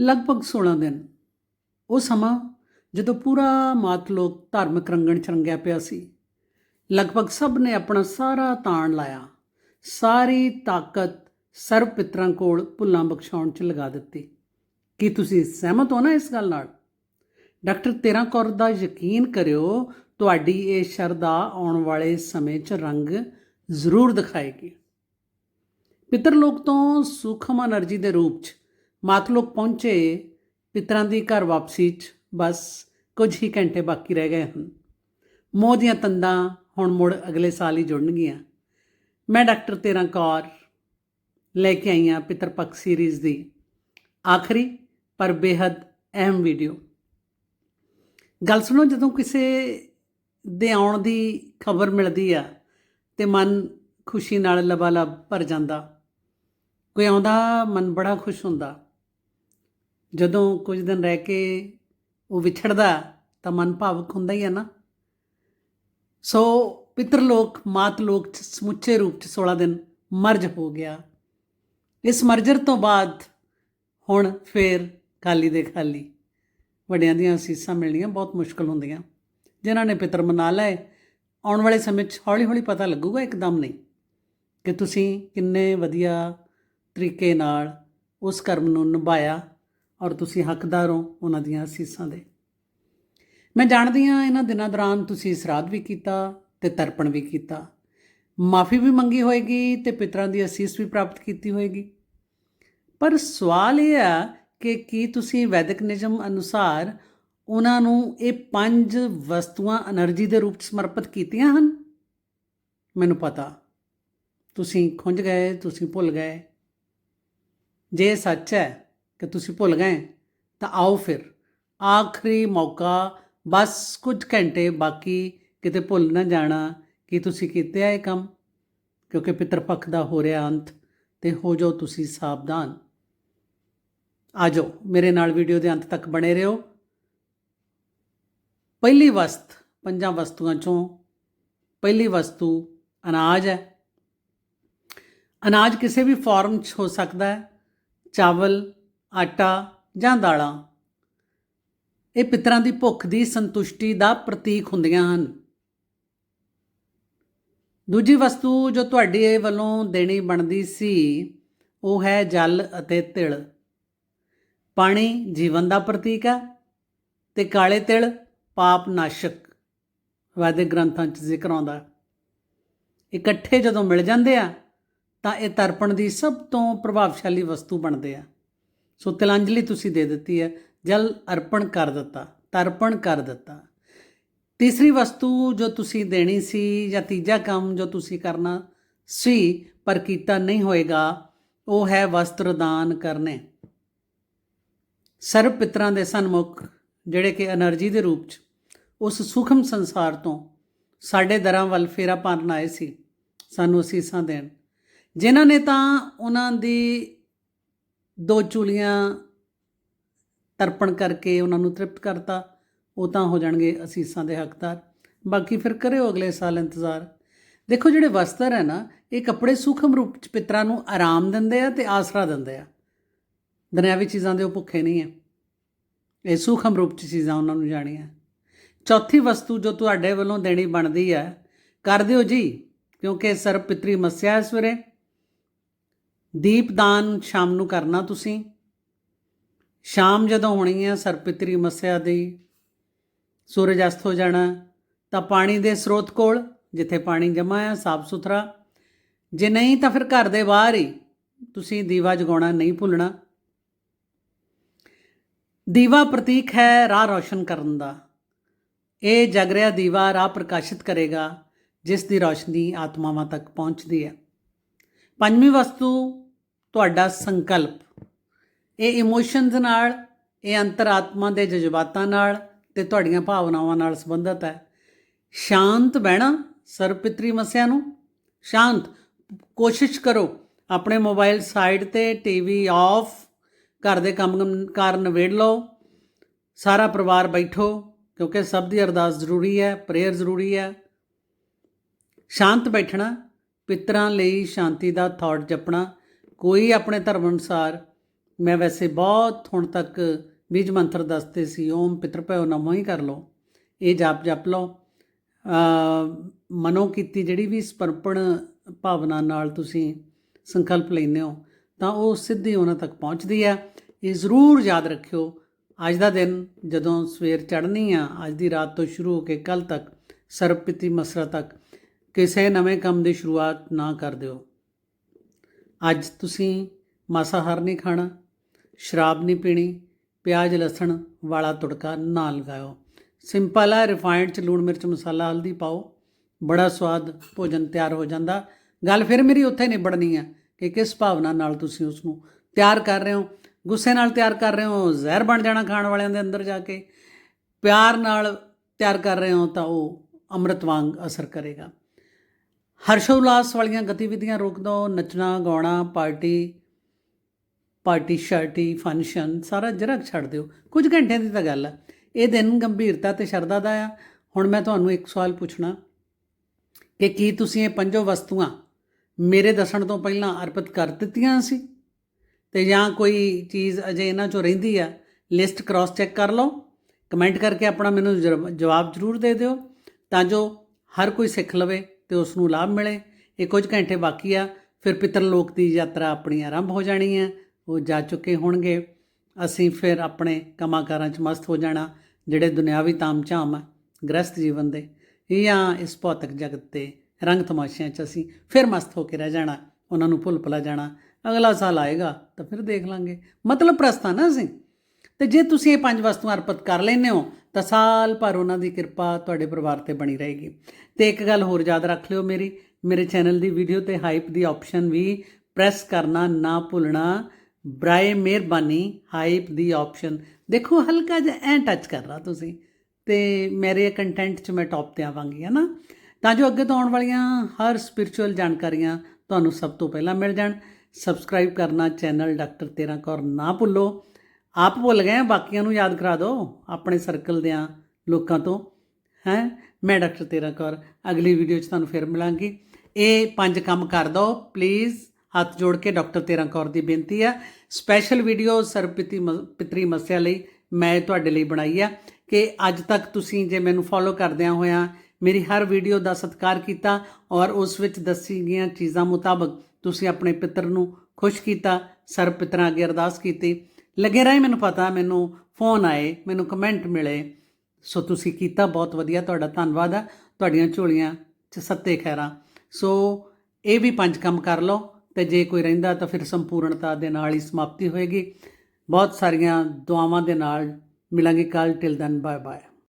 ਲਗਭਗ 16 ਦਿਨ। ਉਹ ਸਮਾਂ ਜਦੋਂ ਪੂਰਾ ਮਾਤ ਲੋਕ ਧਾਰਮਿਕ ਰੰਗਣ 'ਚ ਰੰਗਿਆ ਪਿਆ ਸੀ। ਲਗਭਗ ਸਭ ਨੇ ਆਪਣਾ ਸਾਰਾ ਤਾਣ ਲਾਇਆ। ਸਾਰੀ ਤਾਕਤ ਸਰਬ ਪਿਤਰਾਂ ਕੋਲ ਭੁੱਲਾਂ ਬਖਸ਼ਾਉਣ 'ਚ ਲਗਾ ਦਿੱਤੀ। ਕੀ ਤੁਸੀਂ ਸਹਿਮਤ ਹੋ ਨਾ ਇਸ ਗੱਲ ਨਾਲ? ਡਾਕਟਰ 13 ਕੌਰ ਦਾ ਯਕੀਨ ਕਰਿਓ, ਤੁਹਾਡੀ ਇਹ ਸ਼ਰਧਾ ਆਉਣ ਵਾਲੇ ਸਮੇਂ 'ਚ ਰੰਗ ਜ਼ਰੂਰ ਦਿਖਾਏਗੀ। ਪਿਤਰ ਲੋਕ ਤੋਂ ਸੂਖਮ એનર્ਜੀ ਦੇ ਰੂਪ 'ਚ ਮਾਤ ਲੋਕ ਪਹੁੰਚੇ, ਪਿਤਰਾਂ ਦੀ ਘਰ ਵਾਪਸੀ 'ਚ, ਬਸ ਕੁਝ ਹੀ ਘੰਟੇ ਬਾਕੀ ਰਹਿ ਗਏ ਹਨ। ਮੋਹ ਦੀਆਂ ਤੰਦਾਂ ਹੁਣ ਮੁੜ ਅਗਲੇ ਸਾਲ ਹੀ ਜੁੜਨਗੀਆਂ। ਮੈਂ ਡਾਕਟਰ ਤੇਰਾ ਕੌਰ ਲੈ ਕੇ ਆਈ ਹਾਂ ਪਿਤਰ ਪੱਖ ਸੀਰੀਜ਼ ਦੀ ਆਖਰੀ, ਪਰ ਬੇहद ਅਹਿਮ ਵੀਡੀਓ ਗੱਲ ਸੁਣੋ, ਜਦੋਂ ਕਿਸੇ ਦੇ ਆਉਣ ਦੀ ਖਬਰ ਮਿਲਦੀ ਆ ਤੇ ਮਨ ਖੁਸ਼ੀ ਨਾਲ ਲਬਾਲਬ ਭਰ ਜਾਂਦਾ, ਕੋਈ ਆਉਂਦਾ, ਮਨ ਬੜਾ ਖੁਸ਼ ਹੁੰਦਾ। ਜਦੋਂ ਕੁਝ ਦਿਨ ਰਹਿ ਕੇ ਉਹ ਵਿਛੜਦਾ, ਤਾਂ ਮਨ ਭਾਵਕ ਹੁੰਦਾ ਹੀ ਹੈ ਨਾ। ਸੋ ਪਿਤਰ ਲੋਕ ਮਾਤ ਲੋਕ ਚ ਸਮੁੱਚੇ ਰੂਪ ਚ 16 ਦਿਨ ਮਰਜ ਹੋ ਗਿਆ। ਇਸ ਮਰਜਰ ਤੋਂ ਬਾਅਦ ਹੁਣ ਫੇਰ ਖਾਲੀ ਦੇ ਖਾਲੀ ਵੱਡਿਆਂ ਦੀਆਂ ਅਸੀਸਾਂ ਮਿਲਣੀਆਂ ਬਹੁਤ ਮੁਸ਼ਕਲ ਹੁੰਦੀਆਂ। ਜਿਨ੍ਹਾਂ ਨੇ ਪਿਤਰ ਮਨਾ ਲਏ, ਆਉਣ ਵਾਲੇ ਸਮੇਂ 'ਚ ਹੌਲੀ-ਹੌਲੀ ਪਤਾ ਲੱਗੂਗਾ ਇੱਕਦਮ ਨਹੀਂ ਕਿ ਤੁਸੀਂ ਕਿੰਨੇ ਵਧੀਆ ਤਰੀਕੇ ਨਾਲ ਉਸ ਕਰਮ ਨੂੰ ਨਿਭਾਇਆ। ਔਰ ਤੁਸੀਂ ਹੱਕਦਾਰ ਹੋ ਉਹਨਾਂ ਦੀਆਂ ਅਸੀਸਾਂ ਦੇ। ਮੈਂ ਜਾਣਦੀ ਹਾਂ ਇਹਨਾਂ ਦਿਨਾਂ ਦੌਰਾਨ ਤੁਸੀਂ ਸਰਾਧ ਵੀ ਕੀਤਾ ਤੇ ਤਰਪਣ ਵੀ ਕੀਤਾ। ਮਾਫੀ ਵੀ ਮੰਗੀ ਹੋਏਗੀ ਤੇ ਪਿਤਰਾਂ ਦੀ ਅਸੀਸ ਵੀ ਪ੍ਰਾਪਤ ਕੀਤੀ ਹੋਏਗੀ। ਪਰ ਸਵਾਲ ਇਹ ਆ ਕਿ ਕੀ ਤੁਸੀਂ ਵੈਦਿਕ ਨਿਯਮ ਅਨੁਸਾਰ ਉਹਨਾਂ ਨੂੰ ਇਹ ਪੰਜ ਵਸਤੂਆਂ એનર્ਜੀ ਦੇ ਰੂਪ ਚ ਸਮਰਪਿਤ ਕੀਤੀਆਂ ਹਨ? ਮੈਨੂੰ ਪਤਾ। ਤੁਸੀਂ ਖੁੰਝ ਗਏ, ਤੁਸੀਂ ਭੁੱਲ ਗਏ। ਜੇ ਸੱਚ ਹੈ ਕਿ ਤੁਸੀਂ ਭੁੱਲ ਗਏ, ਤਾਂ ਆਓ ਫਿਰ। ਆਖਰੀ ਮੌਕਾ, ਬਸ ਕੁਝ ਘੰਟੇ ਬਾਕੀ ਕਿਤੇ ਭੁੱਲ ਨਾ ਜਾਣਾ, ਕਿ ਤੁਸੀਂ ਕੀਤੇ ਆ ਇਹ ਕੰਮ? ਕਿਉਂਕਿ ਪਿਤਰ ਪੱਖ ਦਾ ਹੋ ਰਿਹਾ ਅੰਤ ਤੇ ਹੋ ਜਾਓ ਤੁਸੀਂ ਸਾਵਧਾਨ। ਆ ਜਾਓ, ਮੇਰੇ ਨਾਲ ਵੀਡੀਓ ਦੇ ਅੰਤ ਤੱਕ ਬਣੇ ਰਹੋ। ਪਹਿਲੀ ਵਸਤ, ਪੰਜਾਂ ਵਸਤੂਆਂ ਚੋਂ ਪਹਿਲੀ ਵਸਤੂ ਅਨਾਜ ਹੈ। ਅਨਾਜ ਕਿਸੇ ਵੀ ਫਾਰਮ 'ਚ ਹੋ ਸਕਦਾ ਹੈ, ਚਾਵਲ ਆਟਾ ਜਾਂ ਦਾਲਾਂ। ਇਹ ਪਿਤਰਾਂ ਦੀ ਭੁੱਖ ਦੀ ਸੰਤੁਸ਼ਟੀ ਦਾ ਪ੍ਰਤੀਕ ਹੁੰਦੀਆਂ ਹਨ। ਦੂਜੀ ਵਸਤੂ ਜੋ ਤੁਹਾਡੇ ਵੱਲੋਂ ਦੇਣੀ ਬਣਦੀ ਸੀ, ਉਹ ਹੈ ਜਲ ਅਤੇ ਤਿਲ। ਪਾਣੀ ਜੀਵਨ ਦਾ ਪ੍ਰਤੀਕ ਹੈ ਤੇ ਕਾਲੇ ਤਿਲ ਪਾਪ ਨਾਸ਼ਕ ਵੈਦਿਕ ਗ੍ਰੰਥਾਂ 'ਚ ਜ਼ਿਕਰ ਆਉਂਦਾ ਇਕੱਠੇ ਜਦੋਂ ਮਿਲ ਜਾਂਦੇ ਆ, ਤਾਂ ਇਹ ਤਰਪਣ ਦੀ ਸਭ ਤੋਂ ਪ੍ਰਭਾਵਸ਼ਾਲੀ ਵਸਤੂ ਬਣਦੇ ਆ। ਸੋ ਤਿਲਾਂਜਲੀ ਤੁਸੀਂ ਦੇ ਦਿੱਤੀ ਹੈ, ਜਲ ਅਰਪਣ ਕਰ ਦਿੱਤਾ, ਤਰਪਣ ਕਰ ਦਿੱਤਾ। ਤੀਸਰੀ ਵਸਤੂ ਜੋ ਤੁਸੀਂ ਦੇਣੀ ਸੀ ਜਾਂ ਤੀਜਾ ਕੰਮ ਜੋ ਤੁਸੀਂ ਕਰਨਾ ਸੀ, ਪਰ ਕੀਤਾ ਨਹੀਂ ਹੋਏਗਾ, ਉਹ ਹੈ ਵਸਤਰ ਦਾਨ ਕਰਨੇ। ਸਰਬ ਪਿਤਰਾਂ ਦੇ ਸਨਮੁਖ, ਜਿਹੜੇ ਕਿ એનર્ਜੀ ਦੇ ਰੂਪ 'ਚ, ਉਸ ਸੁਖਮ ਸੰਸਾਰ ਤੋਂ ਸਾਡੇ ਦਰਾਂ ਵੱਲ ਫੇਰਾ ਪਾਣ ਆਏ ਸੀ, ਸਾਨੂੰ ਅਸੀਸਾਂ ਦੇਣ। ਜਿਨ੍ਹਾਂ ਨੇ ਤਾਂ ਉਹਨਾਂ ਦੀ ਦੋ ਚੂਲੀਆਂ ਤਰਪਣ ਕਰਕੇ ਉਹਨਾਂ ਨੂੰ ਤ੍ਰਿਪਤ ਕਰਤਾ, ਉਹ ਤਾਂ ਹੋ ਜਾਣਗੇ ਅਸੀਸਾਂ ਦੇ ਹੱਕਦਾਰ। ਬਾਕੀ ਫਿਰ ਕਰਿਓ ਅਗਲੇ ਸਾਲ ਇੰਤਜ਼ਾਰ। ਦੇਖੋ ਜਿਹੜੇ ਵਸਤਰ ਹੈ ਨਾ, ਇਹ ਕੱਪੜੇ ਸੂਖਮ ਰੂਪ ਚ ਪਿਤਰਾਂ ਨੂੰ ਆਰਾਮ ਦਿੰਦੇ ਆ ਤੇ ਆਸਰਾ ਦਿੰਦੇ ਆ। ਦੁਨਿਆਵੀ ਚੀਜ਼ਾਂ ਦੇ ਉਹ ਭੁੱਖੇ ਨਹੀਂ ਆ। ਇਹ ਸੂਖਮ ਰੂਪ ਚ ਚੀਜ਼ਾਂ ਉਹਨਾਂ ਨੂੰ ਜਾਣੀਆਂ। ਚੌਥੀ ਵਸਤੂ ਜੋ ਤੁਹਾਡੇ ਵੱਲੋਂ ਦੇਣੀ ਬਣਦੀ ਹੈ, ਕਰ ਦਿਓ ਜੀ, ਕਿਉਂਕਿ ਸਰਬ ਪਿਤਰੀ ਮੱਸਿਆ ਹੈ ਸਵੇਰੇ ਦੀਪਦਾਨ ਸ਼ਾਮ ਨੂੰ ਕਰਨਾ ਤੁਸੀਂ। ਸ਼ਾਮ ਜਦੋਂ ਹੋਣੀ ਹੈ ਸਰਪਿਤਰੀ ਮੱਸਿਆ ਦੀ ਸੂਰਜ ਅਸਤ ਹੋ ਜਾਣਾ, ਤਾਂ ਪਾਣੀ ਦੇ ਸਰੋਤ ਕੋਲ, ਜਿੱਥੇ ਪਾਣੀ ਜਮਾ ਹੈ ਸਾਫ਼ ਸੁਥਰਾ। ਜੇ ਨਹੀਂ ਤਾਂ ਫਿਰ ਘਰ ਦੇ ਬਾਹਰ ਹੀ ਤੁਸੀਂ ਦੀਵਾ ਜਗਾਉਣਾ ਨਹੀਂ ਭੁੱਲਣਾ। ਦੀਵਾ ਪ੍ਰਤੀਕ ਹੈ ਰਾਹ ਰੌਸ਼ਨ ਕਰਨ ਦਾ। ਇਹ ਜਗ ਰਿਹਾ ਦੀਵਾ ਰਾਹ ਪ੍ਰਕਾਸ਼ਿਤ ਕਰੇਗਾ, ਜਿਸ ਦੀ ਰੌਸ਼ਨੀ ਆਤਮਾਵਾਂ ਤੱਕ ਪਹੁੰਚਦੀ ਹੈ। ਪੰਜਵੀਂ ਵਸਤੂ ਤੁਹਾਡਾ ਸੰਕਲਪ। ਇਹ ਇਮੋਸ਼ਨਸ ਨਾਲ, ਇਹ ਅੰਤਰਾਤਮਾ ਦੇ ਜਜ਼ਬਾਤਾਂ ਨਾਲ ਤੇ ਤੁਹਾਡੀਆਂ ਭਾਵਨਾਵਾਂ ਨਾਲ ਸੰਬੰਧਿਤ ਹੈ। ਸ਼ਾਂਤ ਬਹਿਣਾ ਸਰਪਿਤਰੀ ਮਸਿਆ ਨੂੰ। ਸ਼ਾਂਤ, ਕੋਸ਼ਿਸ਼ ਕਰੋ ਆਪਣੇ ਮੋਬਾਈਲ ਸਾਈਡ ਤੇ ਟੀਵੀ ਆਫ ਘਰ ਦੇ ਕੰਮ ਕਾਰ ਨਿਬੇੜ ਲਓ। ਸਾਰਾ ਪਰਿਵਾਰ ਬੈਠੋ, ਕਿਉਂਕਿ ਸਭ ਦੀ ਅਰਦਾਸ ਜ਼ਰੂਰੀ ਹੈ ਪ੍ਰੇਅਰ ਜ਼ਰੂਰੀ ਹੈ। ਸ਼ਾਂਤ ਬੈਠਣਾ, ਪਿਤਰਾਂ ਲਈ ਸ਼ਾਂਤੀ ਦਾ ਥਾਟ ਜਪਣਾ ਕੋਈ ਆਪਣੇ ਧਰਮ ਅਨੁਸਾਰ ਮੈਂ ਵੈਸੇ ਬਹੁਤ ਹੁਣ ਤੱਕ ਬੀਜ ਮੰਤਰ ਦੱਸਦੇ ਸੀ, ਓਮ ਪਿਤਰ ਭਇਓ ਨਮੋ ਹੀ ਕਰ ਲਓ, ਇਹ ਜਾਪ ਜਪ ਲਓ। ਮਨੋ ਕੀਤੀ ਜਿਹੜੀ ਵੀ ਸਮਰਪਣ ਭਾਵਨਾ ਨਾਲ ਤੁਸੀਂ ਸੰਕਲਪ ਲੈਂਦੇ ਹੋ, ਤਾਂ ਉਹ ਸਿੱਧੀ ਉਹਨਾਂ ਤੱਕ ਪਹੁੰਚਦੀ ਹੈ। ਇਹ ਜ਼ਰੂਰ ਯਾਦ ਰੱਖਿਓ, ਅੱਜ ਦਾ ਦਿਨ ਜਦੋਂ ਸਵੇਰ ਚੜ੍ਹਨੀ ਆ, ਅੱਜ ਦੀ ਰਾਤ ਤੋਂ ਸ਼ੁਰੂ ਹੋ ਕੇ ਕੱਲ ਤੱਕ ਸਰਬਪਿਤੀ ਮਸਰਾ ਤੱਕ, ਕਿਸੇ ਨਵੇਂ ਕੰਮ ਦੀ ਸ਼ੁਰੂਆਤ ਨਾ ਕਰ ਦਿਓ। ਅੱਜ ਤੁਸੀਂ ਮਾਸਾਹਾਰ ਨਹੀਂ ਖਾਣਾ, ਸ਼ਰਾਬ ਨਹੀਂ ਪੀਣੀ, ਪਿਆਜ਼, ਲਸਣ ਵਾਲਾ ਤੁੜਕਾ ਨਾ ਲਗਾਓ ਸਿੰਪਲ ਆ ਰਿਫਾਈਨਡ ਚ ਲੂਣ ਮਿਰਚ ਮਸਾਲਾ ਹਲਦੀ ਪਾਓ, ਬੜਾ ਸਵਾਦ ਭੋਜਨ ਤਿਆਰ ਹੋ ਜਾਂਦਾ। ਗੱਲ ਫਿਰ ਮੇਰੀ ਉੱਥੇ ਨਿਬੜਨੀ ਆ ਕਿ ਕਿਸ ਭਾਵਨਾ ਨਾਲ ਤੁਸੀਂ ਉਸ ਨੂੰ ਤਿਆਰ ਕਰ ਰਹੇ ਹੋ? ਗੁੱਸੇ ਨਾਲ ਤਿਆਰ ਕਰ ਰਹੇ ਹੋ? ਜ਼ਹਿਰ ਬਣ ਜਾਣਾ ਖਾਣ ਵਾਲਿਆਂ ਦੇ ਅੰਦਰ ਜਾ ਕੇ? ਪਿਆਰ ਨਾਲ ਤਿਆਰ ਕਰ ਰਹੇ ਹੋ ਤਾਂ ਉਹ ਅੰਮ੍ਰਿਤ ਵਾਂਗ ਅਸਰ ਕਰੇਗਾ। ਹਰਸ਼ੋਲਾਸ ਵਾਲੀਆਂ ਗਤੀਵਿਧੀਆਂ ਰੋਕ ਦਿਓ ਨੱਚਣਾ, ਗਾਉਣਾ, ਪਾਰਟੀ ਪਾਰਟੀ ਸ਼ਰਟੀ, ਫੰਕਸ਼ਨ, ਸਾਰਾ ਜਰਾ ਛੱਡ ਦਿਓ। ਕੁਝ ਘੰਟਿਆਂ ਦੀ ਤਾਂ ਗੱਲ ਆ। ਇਹ ਦਿਨ ਗੰਭੀਰਤਾ ਤੇ ਸ਼ਰਧਾ ਦਾ ਆ। ਹੁਣ ਮੈਂ ਤੁਹਾਨੂੰ ਇੱਕ ਸਵਾਲ ਪੁੱਛਣਾ ਕਿ ਕੀ ਤੁਸੀਂ ਇਹ ਪੰਜੋ ਵਸਤੂਆਂ ਮੇਰੇ ਦੱਸਣ ਤੋਂ ਪਹਿਲਾਂ ਅਰਪਿਤ ਕਰ ਦਿੱਤੀਆਂ ਸੀ? ਤੇ ਜਾਂ ਕੋਈ ਚੀਜ਼ ਅਜੇ ਇਹਨਾਂ ਚੋਂ ਰਹਿੰਦੀ ਆ, ਲਿਸਟ ਕ੍ਰਾਸ ਚੈੱਕ ਕਰ ਲਓ। ਕਮੈਂਟ ਕਰਕੇ ਆਪਣਾ ਮੈਨੂੰ ਜਰ- ਜਵਾਬ ਜ਼ਰੂਰ ਦੇ ਦਿਓ ਤਾਂ ਜੋ ਹਰ ਕੋਈ ਸਿੱਖ ਲਵੇ। ਤੇ ਉਸ ਨੂੰ ਲਾਭ ਮਿਲੇ। ਇਹ ਕੁਝ ਘੰਟੇ ਬਾਕੀ ਆ, ਫਿਰ ਪਿਤਰ ਲੋਕ ਦੀ ਯਾਤਰਾ ਆਪਣੀ ਆਰੰਭ ਹੋ ਜਾਣੀ ਹੈ ਉਹ ਜਾ ਚੁੱਕੇ ਹੋਣਗੇ। ਅਸੀਂ ਫਿਰ ਆਪਣੇ ਕੰਮਾਂ-ਕਾਰਾਂ 'ਚ ਮਸਤ ਹੋ ਜਾਣਾ, ਜਿਹੜੇ ਦੁਨਿਆਵੀ ਤਾਮ-ਝਾਮ ਆ ਗ੍ਰਸਤ ਜੀਵਨ ਦੇ। ਜਾਂ ਇਸ ਭੌਤਿਕ ਜਗਤ 'ਤੇ ਰੰਗ ਤਮਾਸ਼ਿਆਂ 'ਚ ਅਸੀਂ ਫਿਰ ਮਸਤ ਹੋ ਕੇ ਰਹਿ ਜਾਣਾ, ਉਹਨਾਂ ਨੂੰ ਭੁੱਲ ਭੁਲਾ ਜਾਣਾ। ਅਗਲਾ ਸਾਲ ਆਏਗਾ ਤਾਂ ਫਿਰ ਦੇਖ ਲਾਂਗੇ। ਮਤਲਬ ਪ੍ਰਸਤਾ ਨਾ ਅਸੀਂ। ਤੇ ਜੇ ਤੁਸੀਂ ਇਹ ਪੰਜ ਵਸਤੂਆਂ ਅਰਪਿਤ ਕਰ ਲੈਂਦੇ ਹੋ ਤਾਂ ਸਾਲ ਭਰ ਉਹਨਾਂ ਦੀ ਕਿਰਪਾ ਤੁਹਾਡੇ ਪਰਿਵਾਰ ਤੇ ਬਣੀ ਰਹੇਗੀ। ਤੇ ਇੱਕ ਗੱਲ ਹੋਰ ਯਾਦ ਰੱਖ ਲਿਓ ਮੇਰੀ, ਮੇਰੇ ਚੈਨਲ ਦੀ ਵੀਡੀਓ ਤੇ ਹਾਈਪ ਦੀ ਆਪਸ਼ਨ ਵੀ ਪ੍ਰੈਸ ਕਰਨਾ ਨਾ ਭੁੱਲਣਾ, ਬਰਾਏ ਮਿਹਰਬਾਨੀ, ਹਾਈਪ ਦੀ ਆਪਸ਼ਨ। ਦੇਖੋ, ਹਲਕਾ ਜਿਹਾ ਐ ਟੱਚ ਕਰ ਲਾ ਤੁਸੀਂ ਤੇ ਮੇਰੇ ਕੰਟੈਂਟ 'ਚ ਮੈਂ ਟੌਪ ਤੇ ਆਵਾਂਗੀ ਹੈ ਨਾ ਤਾਂ ਜੋ ਅੱਗੇ ਤੋਂ ਆਉਣ ਵਾਲੀਆਂ ਹਰ ਸਪਿਰਚੁਅਲ ਜਾਣਕਾਰੀਆਂ ਤੁਹਾਨੂੰ ਸਭ ਤੋਂ ਪਹਿਲਾਂ ਮਿਲ ਜਾਣ। ਸਬਸਕ੍ਰਾਈਬ ਕਰਨਾ ਚੈਨਲ ਡਾਕਟਰ ਤੇਰਾ ਕੌਰ ਨਾ ਭੁੱਲੋ। ਆਪ ਭੁੱਲ ਗਏ ਆ, ਬਾਕੀਆਂ ਨੂੰ ਯਾਦ ਕਰਾ ਦਿਓ ਆਪਣੇ ਸਰਕਲ ਦਿਆਂ ਲੋਕਾਂ ਤੋਂ। ਹੈ? ਮੈਂ ਡਾਕਟਰ ਤੇਰਾ ਕੌਰ ਅਗਲੀ ਵੀਡੀਓ 'ਚ ਤੁਹਾਨੂੰ ਫਿਰ ਮਿਲਾਂਗੀ। ਇਹ ਪੰਜ ਕੰਮ ਕਰ ਦਿਓ ਪਲੀਜ਼ ਹੱਥ ਜੋੜ ਕੇ ਡਾਕਟਰ ਤੇਰਾ ਕੌਰ ਦੀ ਬੇਨਤੀ ਆ। ਸਪੈਸ਼ਲ ਵੀਡੀਓ ਸਰਬਪਿਤੀ ਮ- ਪਿਤਰੀ ਮਸਿਆ ਲਈ ਮੈਂ ਤੁਹਾਡੇ ਲਈ ਬਣਾਈ ਆ ਕਿ ਅੱਜ ਤੱਕ ਤੁਸੀਂ ਜੇ ਮੈਨੂੰ ਫੋਲੋ ਕਰਦਿਆਂ ਹੋਇਆਂ ਮੇਰੀ ਹਰ ਵੀਡੀਓ ਦਾ ਸਤਿਕਾਰ ਕੀਤਾ ਔਰ ਉਸ ਵਿੱਚ ਦੱਸੀ ਗਈਆਂ ਚੀਜ਼ਾਂ ਮੁਤਾਬਕ ਤੁਸੀਂ ਆਪਣੇ ਪਿੱਤਰ ਨੂੰ ਖੁਸ਼ ਕੀਤਾ ਸਰਬ ਪਿਤਰਾਂ ਅੱਗੇ ਅਰਦਾਸ ਕੀਤੀ। ਲੱਗੇ ਰਹੇ, ਮੈਨੂੰ ਪਤਾ, ਮੈਨੂੰ ਫੋਨ ਆਏ, ਮੈਨੂੰ ਕਮੈਂਟ ਮਿਲੇ। ਸੋ ਤੁਸੀਂ ਕੀਤਾ ਬਹੁਤ ਵਧੀਆ, ਤੁਹਾਡਾ ਧੰਨਵਾਦ ਆ। ਤੁਹਾਡੀਆਂ ਝੋਲੀਆਂ ਚ ਸੱਤੇ ਖੈਰਾਂ। ਸੋ ਇਹ ਵੀ ਪੰਜ ਕੰਮ ਕਰ ਲਓ, ਤੇ ਜੇ ਕੋਈ ਰਹਿੰਦਾ ਤਾਂ ਫਿਰ ਸੰਪੂਰਨਤਾ ਦੇ ਨਾਲ ਹੀ ਸਮਾਪਤੀ ਹੋਏਗੀ। ਬਹੁਤ ਸਾਰੀਆਂ ਦੁਆਵਾਂ ਦੇ ਨਾਲ ਮਿਲਾਂਗੇ ਕੱਲ ਟਿਲ ਦਨ ਬਾਏ ਬਾਏ